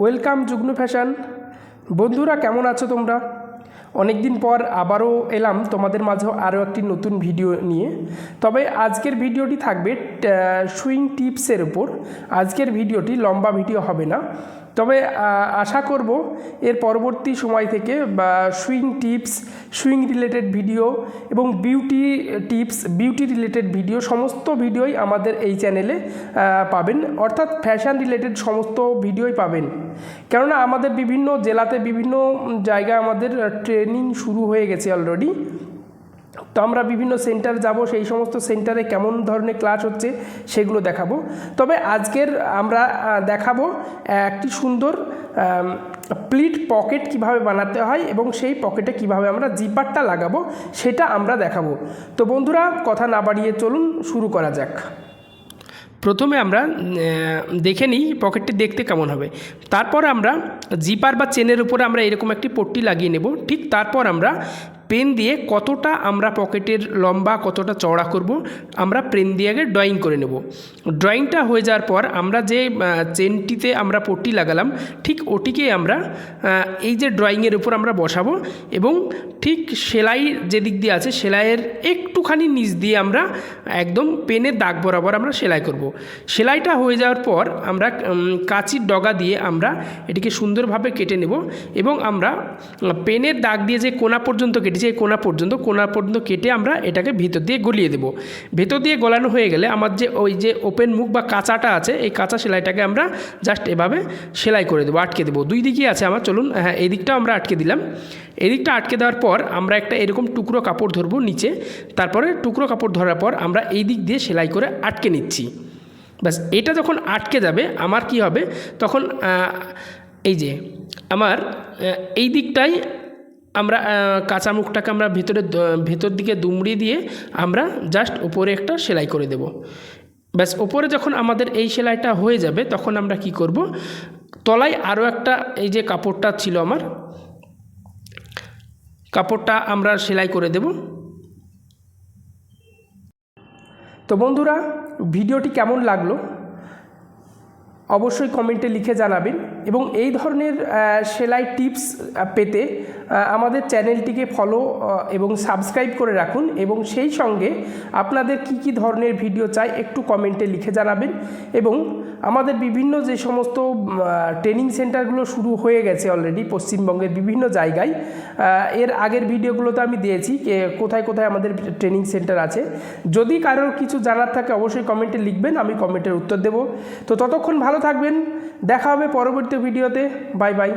Welcome যুগ্ন fashion. বন্ধুরা, কেমন আছো তোমরা? অনেক দিন পর আবারও এলাম তোমাদের মাঝেও আরও একটি নতুন ভিডিও নিয়ে। তবে আজকের ভিডিওটি থাকবে সুইং টিপসের উপর। আজকের ভিডিওটি লম্বা ভিডিও হবে না। তবে আশা করব এর পরবর্তী সময় থেকে বা sewing tips, sewing related video এবং beauty tips, beauty related video সমস্ত ভিডিওই আমাদের এই চ্যানেলে পাবেন। অর্থাৎ ফ্যাশন রিলেটেড সমস্ত ভিডিওই পাবেন। কেননা আমাদের বিভিন্ন জেলাতে বিভিন্ন জায়গায় আমাদের ট্রেনিং শুরু হয়ে গেছে অলরেডি। তো আমরা বিভিন্ন সেন্টার যাব, সেই সমস্ত সেন্টারে কেমন ধরনের ক্লাস হচ্ছে সেগুলো দেখাবো। তবে আজকের আমরা দেখাবো একটি সুন্দর প্লিট পকেট কীভাবে বানাতে হয় এবং সেই পকেটে কীভাবে আমরা জিপারটা লাগাবো সেটা আমরা দেখাবো। তো বন্ধুরা, কথা না বাড়িয়ে চলুন, শুরু করা যাক। প্রথমে আমরা দেখে নিই পকেটটি দেখতে কেমন হবে। তারপর আমরা জিপার বা চেনের উপরে আমরা এরকম একটি পট্টি লাগিয়ে নেব। ঠিক তারপর আমরা পেন দিয়ে কতটা আমরা পকেটের লম্বা, কতটা চওড়া করব, আমরা পেন দিয়ে আগে ড্রয়িং করে নেব। ড্রয়িংটা হয়ে যাওয়ার পর আমরা যে চেনটিতে আমরা পট্টি লাগালাম, ঠিক ওটিকে আমরা এই যে ড্রয়িংয়ের উপর আমরা বসাবো এবং ঠিক সেলাই যেদিক দিয়ে আছে, সেলাইয়ের একটুখানি নিচ দিয়ে আমরা একদম পেনের দাগ বরাবর আমরা সেলাই করব। সেলাইটা হয়ে যাওয়ার পর আমরা কাঁচির ডগা দিয়ে আমরা এটিকে সুন্দরভাবে কেটে নেব এবং আমরা পেনের দাগ দিয়ে যে কোনা পর্যন্ত কেটেছি, এই কোনা পর্যন্ত কোনা পর্যন্ত কেটে আমরা এটাকে ভিতর দিয়ে গলিয়ে দেব। ভেতর দিয়ে গলানো হয়ে গেলে আমার যে ওই যে ওপেন মুখ বা কাঁচাটা আছে, এই কাঁচা সেলাইটাকে আমরা জাস্ট এভাবে সেলাই করে দেবো, আটকে দেবো। দুই দিকই আছে আমার, চলুন হ্যাঁ এই দিকটাও আমরা আটকে দিলাম। এদিকটা আটকে দেওয়ার পর আমরা একটা এরকম টুকরো কাপড় ধরবো নিচে, তারপরে টুকরো কাপড় ধরার পর আমরা এই দিক দিয়ে সেলাই করে আটকে নিচ্ছি। ব্যাস, এটা যখন আটকে যাবে, আমার কি হবে? তখন এই যে, আমার এই দিকটাই আমরা কাঁচা মুখটাকে আমরা ভেতরে ভেতর দিকে দুমড়ি দিয়ে আমরা জাস্ট উপরে একটা সেলাই করে দেব। ব্যাস ওপরে যখন আমাদের এই সেলাইটা হয়ে যাবে, তখন আমরা কি করব? তলায় আরও একটা এই যে কাপড়টা ছিল আমার, কাপড়টা আমরা সেলাই করে দেব। তো বন্ধুরা ভিডিওটি কেমন লাগল? অবশ্যই কমেন্টে লিখে জানাবেন এবং এই ধরনের সেলাই টিপস পেতে আমাদের চ্যানেলটিকে ফলো এবং সাবস্ক্রাইব করে রাখুন এবং সেই সঙ্গে আপনাদের কি কি ধরনের ভিডিও চাই একটু কমেন্টে লিখে জানাবেন এবং আমাদের বিভিন্ন যে সমস্ত ট্রেনিং সেন্টারগুলো শুরু হয়ে গেছে অলরেডি পশ্চিমবঙ্গের বিভিন্ন জায়গায় এর আগের ভিডিওগুলোতে আমি দিয়েছি কোথায় কোথায় আমাদের ট্রেনিং সেন্টার আছে। যদি কারোর কিছু জানার থাকে অবশ্যই কমেন্টে লিখবেন, আমি কমেন্টের উত্তর দেব। তো ততক্ষণ ভালো থাকবেন দেখা হবে পরবর্তী ভিডিওতে বাই বাই।